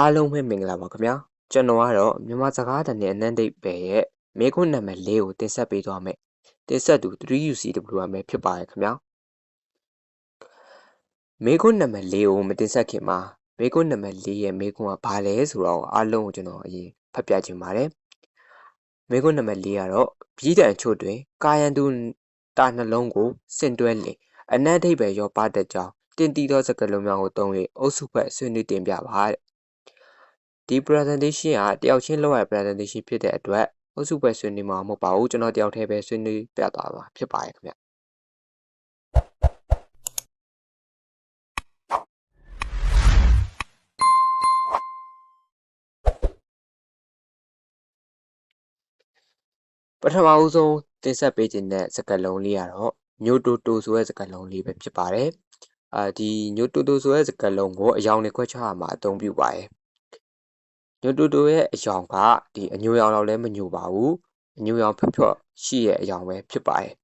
အားလုံးပဲမင်္ဂလာပါခင်ဗျာကျွန်တော်ကတော့မြန်မာစကားတန်နဲ့အနန္တိတ်ပဲရဲ့မေခွန်းနံပါတ်၄ကိုတင်ဆက်ပေးသွားမယ်တင်ဆက်သူ 3UCW ပဲဖြစ်ပါတယ်ခင်ဗျာမေခွန်းနံပါတ်၄ကိုမတင်ဆက်ခင်မှာမေခွန်းနံပါတ်၄ရဲ့မေခွန်းကဘာလဲဆိုတော့အားလုံးကိုကျွန်တော်အရင်ဖတ်ပြချင်ပါတယ်မေခွန်းနံပါတ်၄ကတော့ပြည်တံချို့တွင် ကာယံသူတာနှလုံးကိုစင်တွဲလင်အနန္တိတ်ပဲရောပါတတ်ကြောင်းတင်တီသောစကားလုံးများကိုသုံး၍အုပ်စုဘက်ဆွေးနွေးတင်ပြပါတဲ့ ဒီ presentation ကတယောက်ချင်းလုပ်ရ presentation ဖြစ်တဲ့အတွက်အုပ်စုပဲဆွေးနွေးမှာမဟုတ်ပါဘူးကျွန်တော်တယောက်တည်းပဲဆွေးနွေးပြသွားမှာဖြစ်ပါတယ်ခင်ဗျပထမဦးဆုံးတင်ဆက်ပေးခြင်းတဲ့စကားလုံးလေးကတော့ညိုတိုတိုဆိုတဲ့စကားလုံးလေးပဲဖြစ်ပါတယ်အာဒီညိုတိုတိုဆိုတဲ့စကားလုံးကိုအယောင်တွေခွဲခြားရမှာအသုံးပြုပါတယ် ညိုတိုတိုရဲ့အယောင်ကဒီအညိုရောင်တော့လည်းမညိုပါဘူးအညိုရောင်ဖြော့ဖြော့ရှိရဲ့အယောင်ပဲဖြစ်ပါတယ်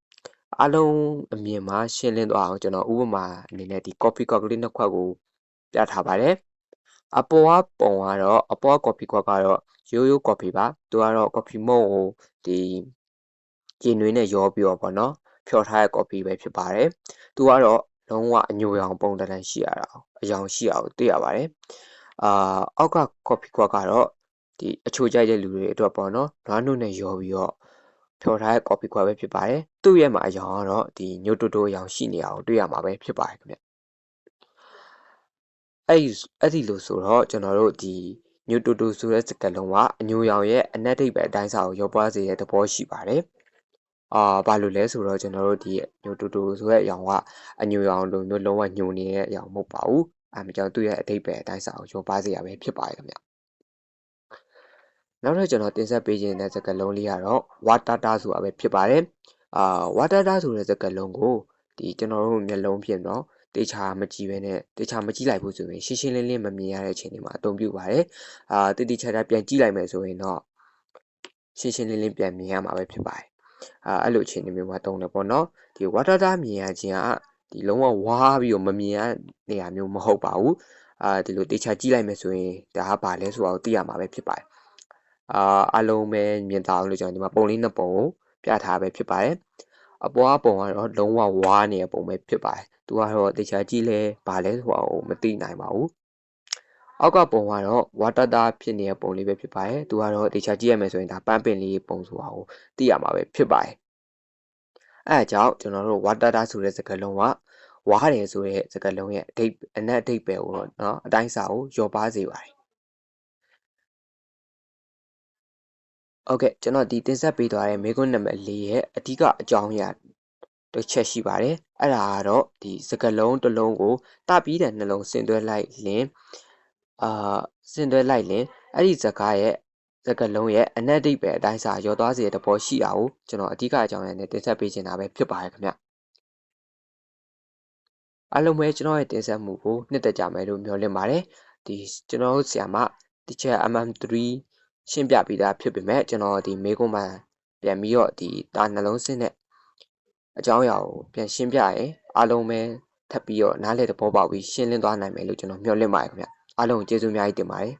အားလုံးအမြင်မှာရှင်းလင်းသွားအောင်ကျွန်တော်ဥပမာအနေနဲ့ဒီ coffee cup ကလေးနှစ်ခွက်ကိုပြထားပါတယ်အပေါ်ကပုံကတော့အပေါ်က coffee cup ကတော့ရိုးရိုး coffee ပါသူကတော့ coffee မုန့်ကိုဒီကျင်းနွေးနဲ့ရောပြီးတော့ပေါ့နော်ဖြော်ထားတဲ့ coffee ပဲဖြစ်ပါတယ်သူကတော့လုံးဝအညိုရောင်ပုံတန်ရှိရတာအယောင်ရှိအောင်တွေ့ရပါတယ် အာအောက်က coffee ခွက်ကတော့ဒီအချိုကြိုက်တဲ့လူတွေအတွက်ပေါ့နော်နွားနုနဲ့ရောပြီးတော့ဖြော်ထားတဲ့ coffee ခွက်ပဲဖြစ်ပါတယ်သူ့ရဲ့မှာအယောင်ကတော့ဒီညိုတိုတိုအယောင်ရှိနေအောင်တွေ့ရမှာပဲဖြစ်ပါတယ်ခင်ဗျအဲ့အဲ့ဒီလို့ဆိုတော့ကျွန်တော်တို့ဒီညိုတိုတိုဆိုတဲ့စကားလုံးကအညိုရောင်ရဲ့အနက်ဒိတ်ပဲအတိုင်းစာကိုရောပွားစေတဲ့သဘောရှိပါတယ်အာဘာလို့လဲဆိုတော့ကျွန်တော်တို့ဒီညိုတူတူဆိုတဲ့အရောင်ကအညိုရောင်လိုမျိုးလုံးဝညိုနေတဲ့အရောင်မဟုတ်ပါဘူး အဲမကြောင့်သူ့ရဲ့အတိတ်ပဲအတိုင်းစာကိုရောပါစေရပဲဖြစ်ပါတယ်ခင်ဗျနောက်ထပ်ကျွန်တော်တင်ဆက်ပေးခြင်းတဲ့စကားလုံးလေးကတော့ water data ဆိုတာပဲဖြစ်ပါတယ်အာ water data ဆိုတဲ့စကားလုံးကိုဒီကျွန်တော်တို့မျက်လုံးဖြင့်တော့တေချာမကြည့်ပဲနဲ့တေချာမကြည့်လိုက်ဘူးဆိုရင်ရှင်းရှင်းလင်းလင်းမမြင်ရတဲ့အချိန်တွေမှာအသုံးပြုပါတယ်အာတိတိကျကျပြန်ကြည့်လိုက်မယ်ဆိုရင်တော့ရှင်းရှင်းလင်းလင်းပြန်မြင်ရမှာပဲဖြစ်ပါတယ်အာအဲ့လိုအခြေအနေမျိုးမှာတုံးတယ်ပေါ့နော်ဒီ water data မြင်ရခြင်းက ဒီလုံးဝဝါးပြီးတော့မမြင်ရနေရာမျိုးမဟုတ်ပါဘူးအာဒီလိုတေချာကြည့်လိုက်မယ်ဆိုရင်ဒါကဘာလဲဆိုတာကိုသိရမှာပဲဖြစ်ပါတယ်အာအလုံးပဲမြင်တာလို့ကျွန်တော်ဒီမှာပုံလေးနှစ်ပုံကိုပြထားပဲဖြစ်ပါတယ်အပေါ်အပုံကတော့လုံးဝဝါးနေတဲ့ပုံပဲဖြစ်ပါတယ်သူကတော့တေချာကြည့်လဲဘာလဲဆိုတာကိုမသိနိုင်ပါဘူးအောက်ကပုံကတော့ဝါတာတာဖြစ်နေတဲ့ပုံလေးပဲဖြစ်ပါတယ်သူကတော့တေချာကြည့်ရမယ်ဆိုရင်ဒါပန်းပင်လေးပုံဆိုတာကိုသိရမှာပဲဖြစ်ပါတယ် အဲအကြောင်းကျွန်တော်တို့ဝါတာတာဆိုတဲ့စကားလုံးကဝါတယ်ဆိုတဲ့စကားလုံးရဲ့အဓိပ္ပာယ်အနက်အဓိပ္ပာယ်ကိုတော့เนาะအတိုင်းစာကိုလျော်ပါစေပါတယ်โอเคကျွန်တော်ဒီတင်ဆက်ပေးသွားတဲ့မေခွန်းနံပါတ်၄ရဲ့အဓိကအကြောင်းအရာတစ်ချက်ရှိပါတယ်အဲ့ဒါကတော့ဒီစကလုံးတစ်လုံးကိုတပြီးတဲ့နှလုံးဆင်သွဲလိုက်လင်အာဆင်သွဲလိုက်လင်အဲ့ဒီစကားရဲ့ စကလုံးရဲ့အနက်ဒိတ်ပဲအတိုင်းစာရောသွားစေတဲ့သဘောရှိတာကိုကျွန်တော်အဓိကအကြောင်းအရာနဲ့တင်ဆက်ပေးချင်တာပဲဖြစ်ပါတယ်ခင်ဗျအားလုံးပဲကျွန်တော်ရဲ့တင်ဆက်မှုကိုနှစ်သက်ကြမယ်လို့မျှော်လင့်ပါတယ်ဒီကျွန်တော်တို့ဆရာမ teacher mm3 ရှင်းပြပြီးသားဖြစ်ပေမဲ့ကျွန်တော်ဒီမေကွန်မှာပြန်ပြီးတော့ဒီတာနှလုံးစင်းနဲ့အကြောင်းအရာကိုပြန်ရှင်းပြရင်အားလုံးပဲထပ်ပြီးတော့နားလည်သဘောပေါက်ပြီးရှင်းလင်းသွားနိုင်မယ်လို့ကျွန်တော်မျှော်လင့်ပါတယ်ခင်ဗျအားလုံးကျေးဇူးအများကြီးတင်ပါတယ်